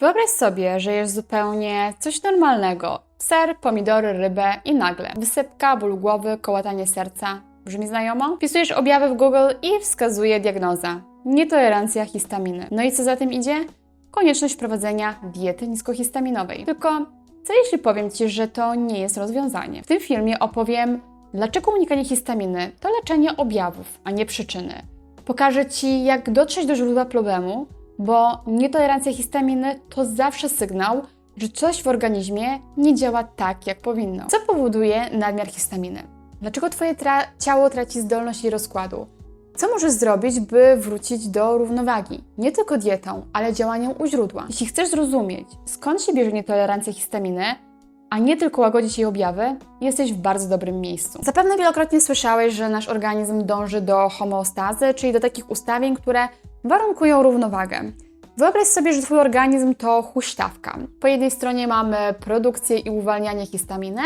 Wyobraź sobie, że jesz zupełnie coś normalnego. Ser, pomidory, rybę i nagle wysypka, ból głowy, kołatanie serca. Brzmi znajomo? Wpisujesz objawy w Google i wskazuje diagnoza. Nietolerancja histaminy. No i co za tym idzie? Konieczność prowadzenia diety niskohistaminowej. Tylko co jeśli powiem Ci, że to nie jest rozwiązanie? W tym filmie opowiem, dlaczego unikanie histaminy to leczenie objawów, a nie przyczyny. Pokażę Ci, jak dotrzeć do źródła problemu, bo nietolerancja histaminy to zawsze sygnał, że coś w organizmie nie działa tak, jak powinno. Co powoduje nadmiar histaminy? Dlaczego Twoje tra- ciało traci zdolność jej rozkładu? Co możesz zrobić, by wrócić do równowagi? Nie tylko dietą, ale działaniem u źródła. Jeśli chcesz zrozumieć, skąd się bierze nietolerancja histaminy, a nie tylko łagodzić jej objawy, jesteś w bardzo dobrym miejscu. Zapewne wielokrotnie słyszałeś, że nasz organizm dąży do homeostazy, czyli do takich ustawień, które warunkują równowagę. Wyobraź sobie, że Twój organizm to huśtawka. Po jednej stronie mamy produkcję i uwalnianie histaminy,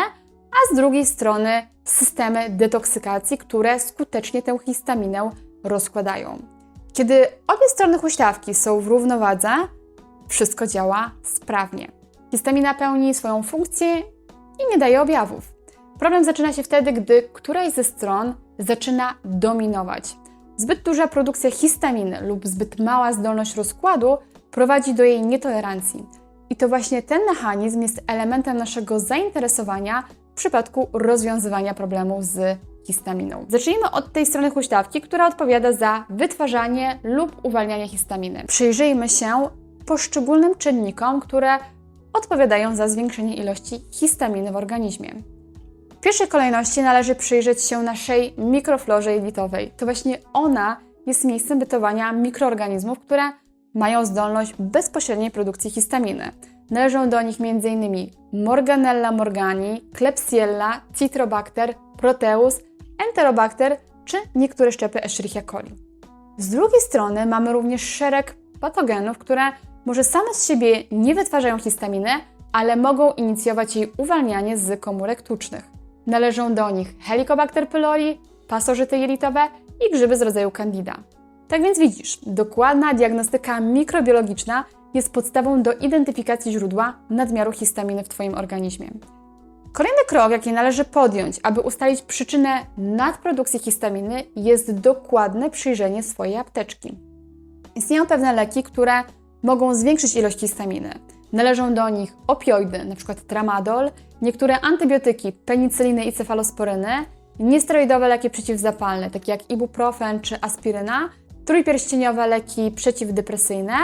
a z drugiej strony systemy detoksykacji, które skutecznie tę histaminę rozkładają. Kiedy obie strony huśtawki są w równowadze, wszystko działa sprawnie. Histamina pełni swoją funkcję i nie daje objawów. Problem zaczyna się wtedy, gdy któraś ze stron zaczyna dominować. Zbyt duża produkcja histaminy lub zbyt mała zdolność rozkładu prowadzi do jej nietolerancji. I to właśnie ten mechanizm jest elementem naszego zainteresowania w przypadku rozwiązywania problemu z histaminą. Zacznijmy od tej strony huśtawki, która odpowiada za wytwarzanie lub uwalnianie histaminy. Przyjrzyjmy się poszczególnym czynnikom, które odpowiadają za zwiększenie ilości histaminy w organizmie. W pierwszej kolejności należy przyjrzeć się naszej mikroflorze jelitowej. To właśnie ona jest miejscem bytowania mikroorganizmów, które mają zdolność bezpośredniej produkcji histaminy. Należą do nich m.in. Morganella morgani, Klebsiella, Citrobacter, Proteus, Enterobacter czy niektóre szczepy Escherichia coli. Z drugiej strony mamy również szereg patogenów, które może same z siebie nie wytwarzają histaminy, ale mogą inicjować jej uwalnianie z komórek tucznych. Należą do nich Helicobacter pylori, pasożyty jelitowe i grzyby z rodzaju Candida. Tak więc widzisz, dokładna diagnostyka mikrobiologiczna jest podstawą do identyfikacji źródła nadmiaru histaminy w Twoim organizmie. Kolejny krok, jaki należy podjąć, aby ustalić przyczynę nadprodukcji histaminy, jest dokładne przyjrzenie swojej apteczki. Istnieją pewne leki, które mogą zwiększyć ilość histaminy. Należą do nich opioidy, np. tramadol, niektóre antybiotyki, penicyliny i cefalosporyny, niesteroidowe leki przeciwzapalne, takie jak ibuprofen czy aspiryna, trójpierścieniowe leki przeciwdepresyjne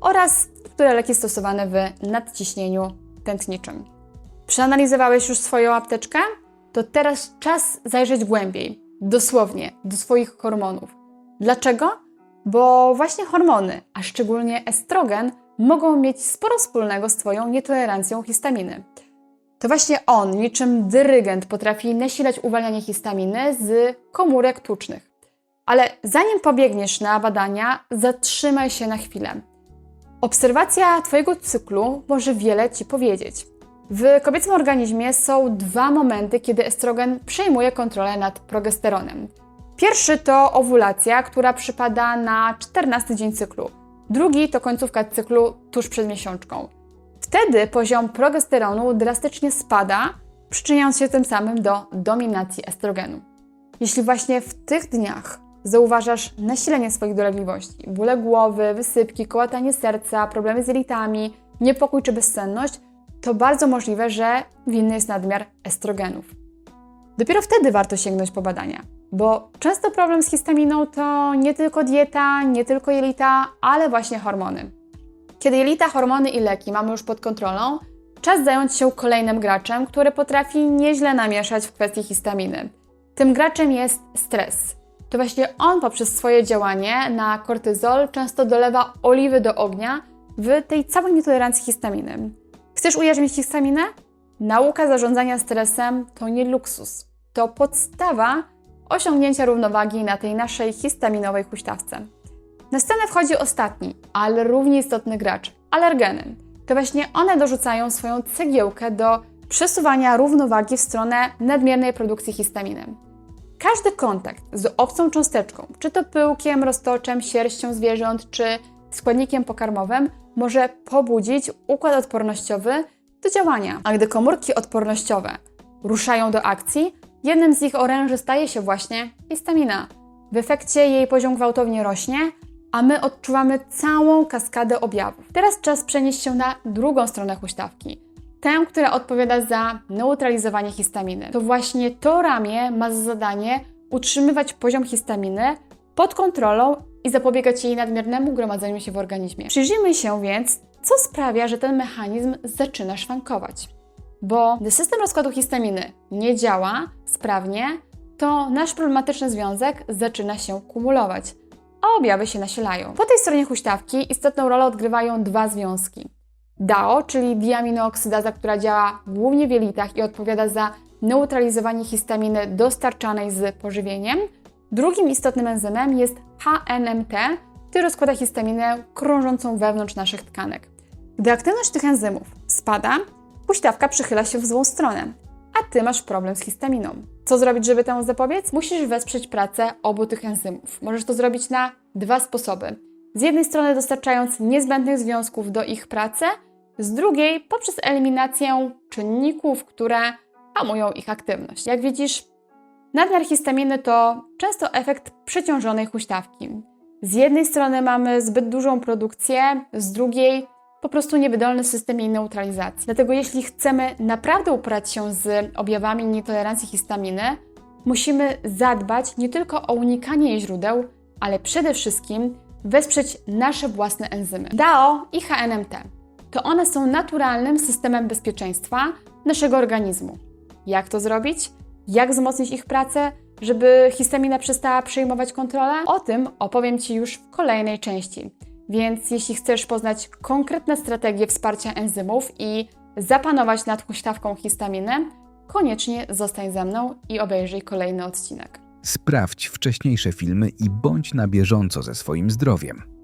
oraz niektóre leki stosowane w nadciśnieniu tętniczym. Przeanalizowałeś już swoją apteczkę? To teraz czas zajrzeć głębiej, dosłownie, do swoich hormonów. Dlaczego? Bo właśnie hormony, a szczególnie estrogen, mogą mieć sporo wspólnego z Twoją nietolerancją histaminy. To właśnie on, niczym dyrygent, potrafi nasilać uwalnianie histaminy z komórek tucznych. Ale zanim pobiegniesz na badania, zatrzymaj się na chwilę. Obserwacja Twojego cyklu może wiele Ci powiedzieć. W kobiecym organizmie są dwa momenty, kiedy estrogen przejmuje kontrolę nad progesteronem. Pierwszy to owulacja, która przypada na 14 dzień cyklu. Drugi to końcówka cyklu tuż przed miesiączką. Wtedy poziom progesteronu drastycznie spada, przyczyniając się tym samym do dominacji estrogenu. Jeśli właśnie w tych dniach zauważasz nasilenie swoich dolegliwości, bóle głowy, wysypki, kołatanie serca, problemy z jelitami, niepokój czy bezsenność, to bardzo możliwe, że winny jest nadmiar estrogenów. Dopiero wtedy warto sięgnąć po badania, bo często problem z histaminą to nie tylko dieta, nie tylko jelita, ale właśnie hormony. Kiedy jelita, hormony i leki mamy już pod kontrolą, czas zająć się kolejnym graczem, który potrafi nieźle namieszać w kwestii histaminy. Tym graczem jest stres. To właśnie on poprzez swoje działanie na kortyzol często dolewa oliwy do ognia w tej całej nietolerancji histaminy. Chcesz ujarzmić histaminę? Nauka zarządzania stresem to nie luksus. To podstawa osiągnięcia równowagi na tej naszej histaminowej huśtawce. Na scenę wchodzi ostatni, ale równie istotny gracz alergeny. To właśnie one dorzucają swoją cegiełkę do przesuwania równowagi w stronę nadmiernej produkcji histaminy. Każdy kontakt z obcą cząsteczką, czy to pyłkiem, roztoczem, sierścią zwierząt, czy składnikiem pokarmowym, może pobudzić układ odpornościowy do działania. A gdy komórki odpornościowe ruszają do akcji, jednym z ich oręży staje się właśnie histamina. W efekcie jej poziom gwałtownie rośnie, a my odczuwamy całą kaskadę objawów. Teraz czas przenieść się na drugą stronę huśtawki. Tę, która odpowiada za neutralizowanie histaminy. To właśnie to ramię ma za zadanie utrzymywać poziom histaminy pod kontrolą i zapobiegać jej nadmiernemu gromadzeniu się w organizmie. Przyjrzyjmy się więc, co sprawia, że ten mechanizm zaczyna szwankować. Bo gdy system rozkładu histaminy nie działa sprawnie, to nasz problematyczny związek zaczyna się kumulować, a objawy się nasilają. Po tej stronie huśtawki istotną rolę odgrywają dwa związki. DAO, czyli diaminooksydaza, która działa głównie w jelitach i odpowiada za neutralizowanie histaminy dostarczanej z pożywieniem. Drugim istotnym enzymem jest HNMT, który rozkłada histaminę krążącą wewnątrz naszych tkanek. Gdy aktywność tych enzymów spada, huśtawka przychyla się w złą stronę, a ty masz problem z histaminą. Co zrobić, żeby temu zapobiec? Musisz wesprzeć pracę obu tych enzymów. Możesz to zrobić na dwa sposoby. Z jednej strony dostarczając niezbędnych związków do ich pracy, z drugiej poprzez eliminację czynników, które hamują ich aktywność. Jak widzisz, nadmiar to często efekt przeciążonej huśtawki. Z jednej strony mamy zbyt dużą produkcję, z drugiej po prostu niewydolny system jej neutralizacji. Dlatego jeśli chcemy naprawdę uporać się z objawami nietolerancji histaminy, musimy zadbać nie tylko o unikanie jej źródeł, ale przede wszystkim wesprzeć nasze własne enzymy. DAO i HNMT to one są naturalnym systemem bezpieczeństwa naszego organizmu. Jak to zrobić? Jak wzmocnić ich pracę, żeby histamina przestała przejmować kontrolę? O tym opowiem Ci już w kolejnej części. Więc jeśli chcesz poznać konkretne strategie wsparcia enzymów i zapanować nad huśtawką histaminy, koniecznie zostań ze mną i obejrzyj kolejny odcinek. Sprawdź wcześniejsze filmy i bądź na bieżąco ze swoim zdrowiem.